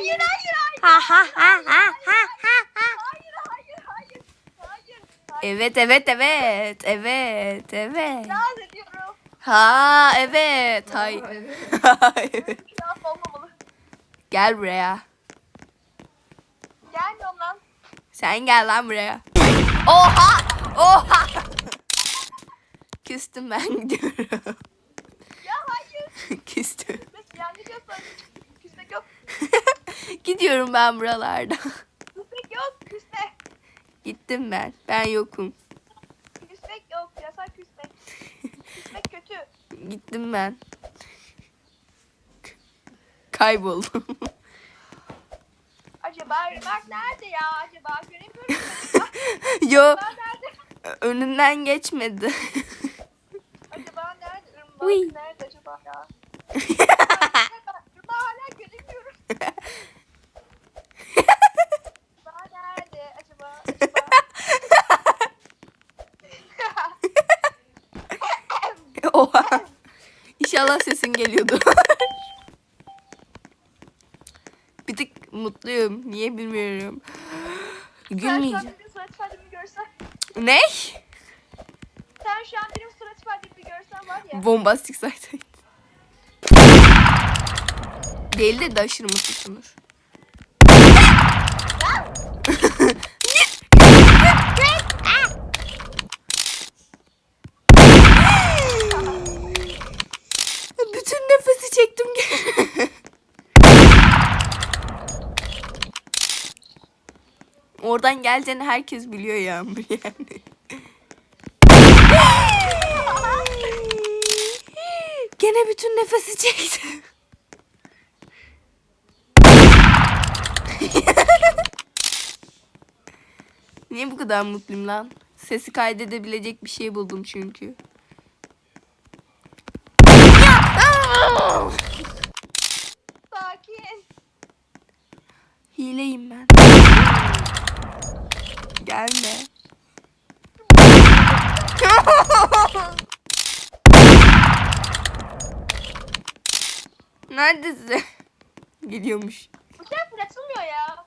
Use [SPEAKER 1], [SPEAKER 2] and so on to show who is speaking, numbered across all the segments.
[SPEAKER 1] Hayır hayır hayır.
[SPEAKER 2] Ha ha ha ha ha ha ha.
[SPEAKER 1] Hayır hayır hayır. Hayır. Hayır.
[SPEAKER 2] Evet evet evet evet evet.
[SPEAKER 1] İtiraz ediyorum.
[SPEAKER 2] Ha evet hayır. Hayır.
[SPEAKER 1] İtiraf olmamalı.
[SPEAKER 2] Gel buraya.
[SPEAKER 1] Gelmiyorum lan.
[SPEAKER 2] Sen gel lan buraya. Oha! Oha! Küstüm ben gidiyorum.
[SPEAKER 1] Ya hayır.
[SPEAKER 2] Küstüm. Gidiyorum ben buralarda.
[SPEAKER 1] Küsmek yok. Küsme.
[SPEAKER 2] Gittim ben. Ben yokum.
[SPEAKER 1] Küsmek yok. Yasak küsmek. Küsmek kötü.
[SPEAKER 2] Gittim ben. Kayboldum.
[SPEAKER 1] Acaba Irmak nerede ya? Acaba göremiyorum.
[SPEAKER 2] Yo önünden geçmedi.
[SPEAKER 1] Acaba nerede? Irmak nerede acaba ya? Irmak hala göremiyorum. Irmak nerede acaba? acaba?
[SPEAKER 2] Oha. İnşallah sesin geliyordu. Bir tık mutluyum. Niye bilmiyorum.
[SPEAKER 1] Sen şu
[SPEAKER 2] Gülmeyeceğim.
[SPEAKER 1] an benim görsen.
[SPEAKER 2] Ne?
[SPEAKER 1] Sen şu an benim surat ifademi görsen var ya.
[SPEAKER 2] Bombastik zaten. Değil de aşırı mutlusundur. Bütün nefesi çektim. Oradan geleceğini herkes biliyor Yağmur yani. Gene bütün nefesi çekti. Niye bu kadar mutluyum lan? Sesi kaydedebilecek bir şey buldum çünkü.
[SPEAKER 1] Sakin.
[SPEAKER 2] Hileyim ben. Gelme. Neredesin? Geliyormuş.
[SPEAKER 1] Bu sen fırlatılmıyor ya.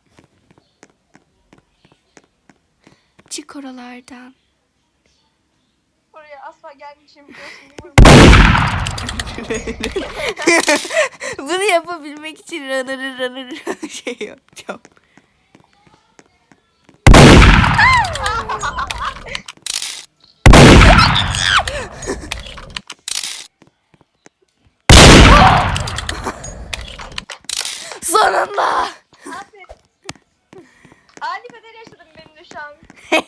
[SPEAKER 2] Çık oralardan.
[SPEAKER 1] Buraya asla gelmişim biliyorsun değil mi?
[SPEAKER 2] Bunu yapabilmek için runner runner şey yapacağım. Sonunda.
[SPEAKER 1] Abi. Ani kadar yaşadım benim de şu an.